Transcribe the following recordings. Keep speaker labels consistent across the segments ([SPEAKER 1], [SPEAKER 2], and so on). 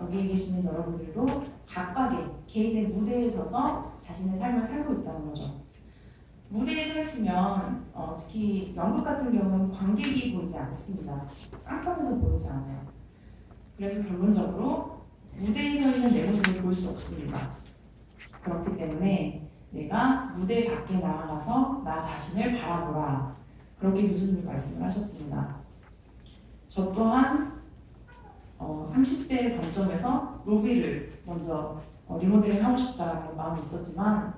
[SPEAKER 1] 여기 계시는 여러분들도 각각의 개인의 무대에 서서 자신의 삶을 살고 있다는 거죠. 무대에 서 있으면 어, 특히 연극 같은 경우는 관객이 보이지 않습니다. 깜깜해서 보이지 않아요. 그래서 결론적으로 무대에 서 있는 내 모습을 볼 수 없습니다. 그렇기 때문에 내가 무대 밖에 나아가서 나 자신을 바라보라. 그렇게 교수님이 말씀을 하셨습니다. 저 또한 어, 30대 관점에서 로비를 먼저 어, 리모델링 하고 싶다는 마음이 있었지만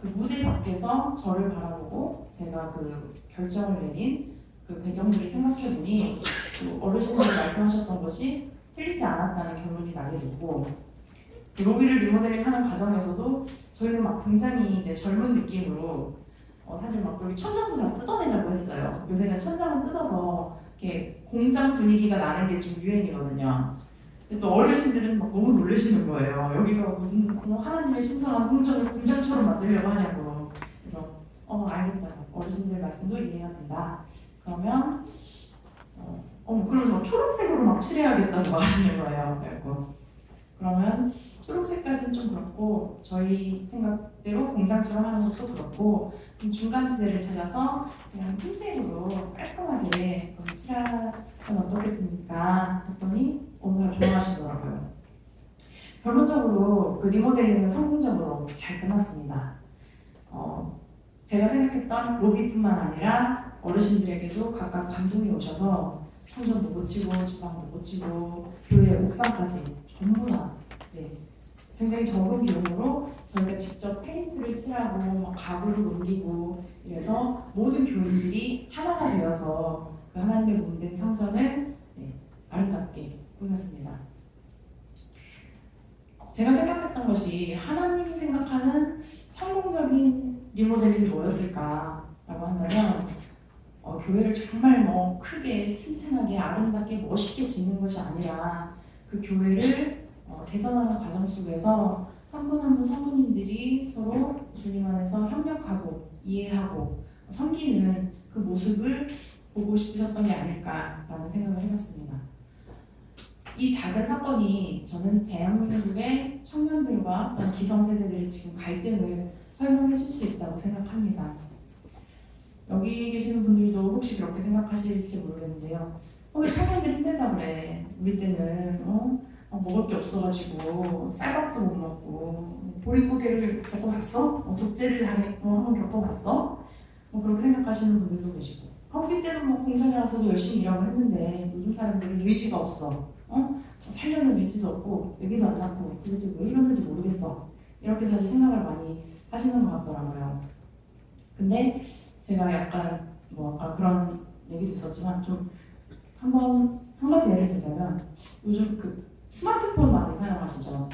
[SPEAKER 1] 그 무대 밖에서 저를 바라보고 제가 그 결정을 내린 그 배경들을 생각해 보니 그 어르신들이 말씀하셨던 것이 틀리지 않았다는 결론이 나게 됐고 그 로비를 리모델링 하는 과정에서도 저희는 막 굉장히 이제 젊은 느낌으로 어, 사실 막 여기 천장도 다 뜯어내자고 했어요. 요새는 천장을 뜯어서 이렇게 공장 분위기가 나는 게 좀 유행이거든요. 또 어르신들은 막 너무 놀라시는 거예요. 여기가 무슨 뭐 하나님의 신성한 성전을 공장처럼 만들려고 하냐고. 그래서 어 알겠다. 어르신들 말씀도 이해가 된다. 그러면 어, 어 그러면서 막 초록색으로 막 칠해야겠다고 하시는 거예요. 그래고 그러면 초록색까지는 좀 그렇고 저희 생각대로 공장처럼 하는 것도 그렇고 좀 중간지대를 찾아서 그냥 흰색으로 깔끔하게 좀 칠하면 어떻겠습니까? 했더니 오늘 좋아하시더라고요. 결론적으로 그 리모델링은 성공적으로 잘 끝났습니다. 어, 제가 생각했던 로비뿐만 아니라 어르신들에게도 각각 감동이 오셔서 성전도 고치고 주방도 고치고 교회 옥상까지 전부 다 네, 굉장히 적은 비용으로 저희가 직접 페인트를 칠하고 막 가구를 옮기고 이래서 모든 교인들이 하나가 되어서 그 하나님의 몸된 성전을 네, 아름답게 꾸몄습니다. 제가 생각했던 것이 하나님이 생각하는 성공적인 리모델링이 뭐였을까라고 한다면 어, 교회를 정말 뭐 크게 튼튼하게 아름답게 멋있게 짓는 것이 아니라 그 교회를 어, 개선하는 과정 속에서 한 분 한 분 성도님들이 서로 주님 안에서 협력하고 이해하고 섬기는 그 모습을 보고 싶으셨던 게 아닐까라는 생각을 해봤습니다. 이 작은 사건이 저는 대한민국의 청년들과 기성세대들의 지금 갈등을 설명해 줄 수 있다고 생각합니다. 여기 계시는 분들도 혹시 그렇게 생각하실지 모르겠는데요. 어, 왜 청년들 힘들다 그래? 우리 때는 어? 어, 먹을 게 없어가지고 쌀밥도 못 먹고 보릿고개를 겪어봤어? 어, 독재를 당해, 어, 한번 겪어봤어? 뭐 그렇게 생각하시는 분들도 계시고 아, 우리 때는 뭐 공장이라서도 열심히 일하고 했는데 요즘 사람들은 의지가 없어 어? 살려는 의지도 없고 얘기도 안 낳고 도대체 왜 이러는지 모르겠어 이렇게 사실 생각을 많이 하시는 것 같더라고요 근데 제가 약간 뭐 아까 그런 얘기도 있었지만 좀 한번 한 가지 예를 들자면 요즘 그 스마트폰 많이 사용하시죠.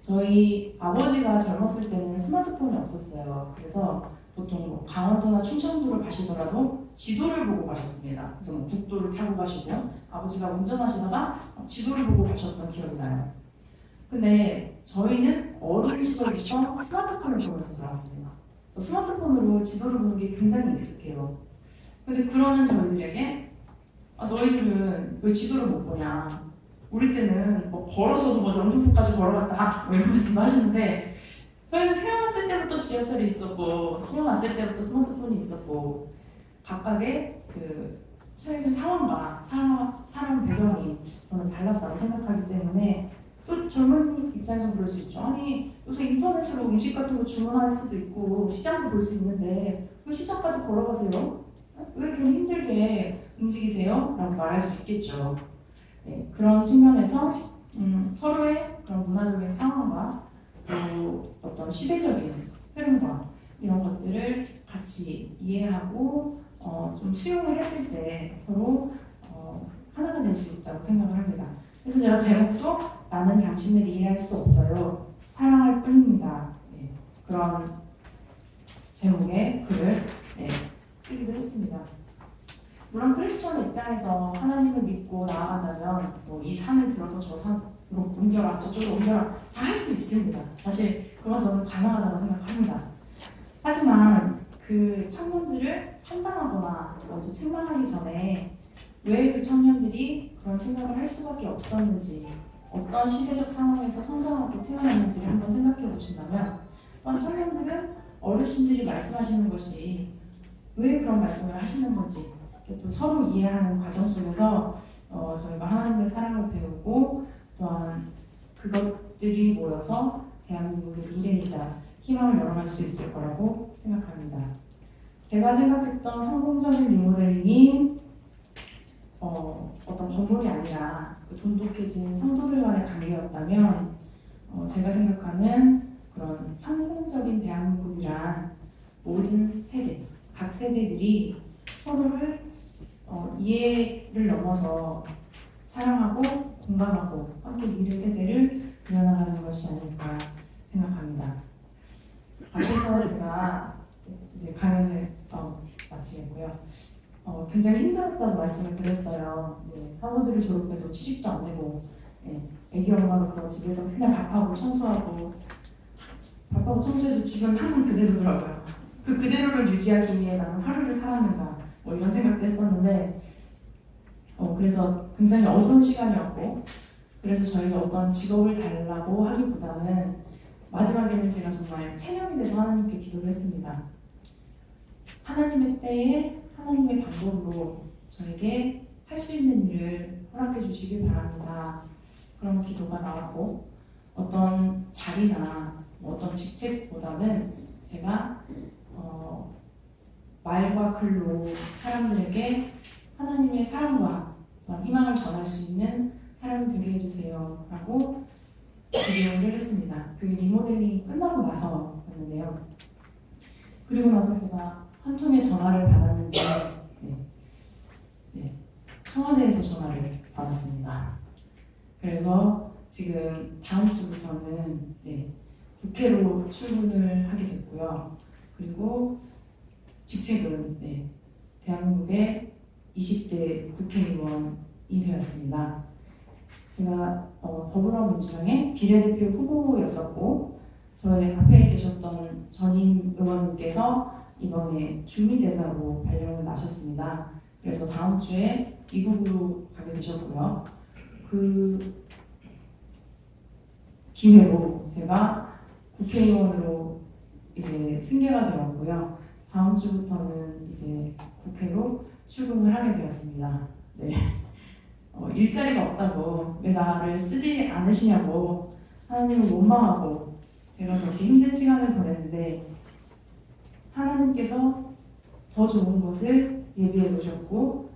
[SPEAKER 1] 저희 아버지가 젊었을 때는 스마트폰이 없었어요. 그래서 보통 뭐 강원도나 충청도를 가시더라도 지도를 보고 가셨습니다. 그래서 뭐 국도를 타고 가시고 아버지가 운전하시다가 지도를 보고 가셨던 기억이 나요. 근데 저희는 어린 시절부터 스마트폰을 보면서 자랐습니다. 스마트폰으로 지도를 보는 게 굉장히 익숙해요. 근데 그러는 저희들에게 아, 너희들은 왜 지도를 못 보냐? 우리 때는 뭐 걸어서도 뭐 영등포까지 걸어갔다 뭐 이런 말씀도 하시는데 저희는 태어났을 때부터 지하철이 있었고 태어났을 때부터 스마트폰이 있었고 각각의 그 처해진 상황과 사람, 사람 배경이 저는 달랐다고 생각하기 때문에 또 젊은 입장에서 그럴 수 있죠. 아니 요새 인터넷으로 음식 같은 거 주문할 수도 있고 시장도 볼 수 있는데 왜 시장까지 걸어가세요? 왜 그렇게 힘들게 움직이세요? 라고 말할 수 있겠죠. 네, 그런 측면에서 음, 서로의 그런 문화적인 상황과 또 어떤 시대적인 흐름과 이런 것들을 같이 이해하고 어, 좀 수용을 했을 때 서로 어, 하나가 될 수 있다고 생각을 합니다. 그래서 제가 제목도 나는 당신을 이해할 수 없어요. 사랑할 뿐입니다. 네, 그런 제목의 글을 네, 쓰기도 했습니다. 물론 크리스천의 입장에서 하나님을 믿고 나아간다면 뭐 이 산을 들어서 저 산으로 옮겨라 저쪽으로 옮겨라 다 할 수 있습니다. 사실 그건 저는 가능하다고 생각합니다. 하지만 그 청년들을 판단하거나 먼저 책망하기 전에 왜 그 청년들이 그런 생각을 할 수밖에 없었는지 어떤 시대적 상황에서 성장하고 태어났는지를 한번 생각해 보신다면 또한 청년들은 어르신들이 말씀하시는 것이 왜 그런 말씀을 하시는 건지 또 서로 이해하는 과정 속에서 어, 저희가 하나님의 사랑을 배우고 또한 그것들이 모여서 대한민국의 미래이자 희망을 열어갈 수 있을 거라고 생각합니다. 제가 생각했던 성공적인 리모델링이 어, 어떤 건물이 아니라 그 돈독해진 성도들 간의 관계였다면 어, 제가 생각하는 그런 성공적인 대한민국이란 모든 세대, 각 세대들이 서로를 어, 이해를 넘어서 사랑하고 공감하고 함께 미래 세대를 그려나가는 것이 아닐까 생각합니다. 앞에서 제가 이제 강연을 어, 마치겠고요. 어, 굉장히 힘들었다고 말씀을 드렸어요. 네, 하버드를 졸업해도 취직도 안 되고 네, 애기 엄마로서 집에서 그냥 밥하고 청소하고 밥하고 청소해도 집은 항상 그대로더라고요. 그 그대로를 유지하기 위해 나는 하루를 살았는가 뭐 이런 생각도 했었는데 어, 그래서 굉장히 어두운 시간이었고 그래서 저희가 어떤 직업을 달라고 하기보다는 마지막에는 제가 정말 체념이 돼서 하나님께 기도를 했습니다. 하나님의 때에 하나님의 방법으로 저에게 할 수 있는 일을 허락해 주시길 바랍니다. 그런 기도가 나왔고 어떤 자리나 뭐 어떤 직책보다는 제가 어, 말과 글로 사람들에게 하나님의 사랑과 희망을 전할 수 있는 사람이 되게 해주세요. 라고 기도를 했습니다. 그 리모델링이 끝나고 나서였는데요. 그리고 나서 제가 한 통의 전화를 받았는데 네. 네. 청와대에서 전화를 받았습니다. 그래서 지금 다음 주부터는 네. 국회로 출근을 하게 됐고요. 그리고 직책은 네. 대한민국의 20대 국회의원이 되었습니다. 제가 어, 더불어민주당의 비례대표 후보였었고 저희 앞에 계셨던 전임 의원님께서 이번에 주미대사로 발령을 나셨습니다. 그래서 다음 주에 미국으로 가게 되셨고요. 그 기회로 제가 국회의원으로 이제 승계가 되었고요. 다음 주부터는 이제 국회로 출근을 하게 되었습니다. 네. 어, 일자리가 없다고 왜 나를 쓰지 않으시냐고 하나님을 원망하고 제가 그렇게 힘든 시간을 보냈는데 하나님께서 더 좋은 것을 예비해 두셨고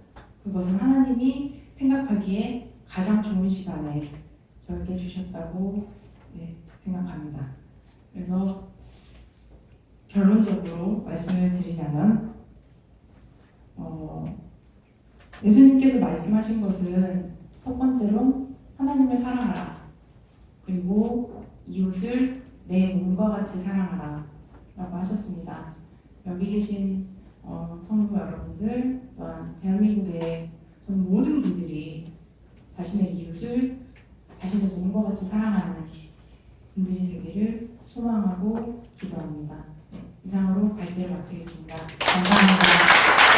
[SPEAKER 1] 그것은 하나님이 생각하기에 가장 좋은 시간에 저에게 주셨다고 네, 생각합니다. 그래서 결론적으로 말씀을 드리자면 어, 예수님께서 말씀하신 것은 첫 번째로 하나님을 사랑하라. 그리고 이웃을 내 몸과 같이 사랑하라. 라고 하셨습니다. 여기 계신 어, 성도 여러분들, 또한 대한민국의 전 모든 분들이 자신의 이웃을 자신의 몸과 같이 사랑하는 분들이 되기를 소망하고 기도합니다. 네, 이상으로 발제를 마치겠습니다. 감사합니다.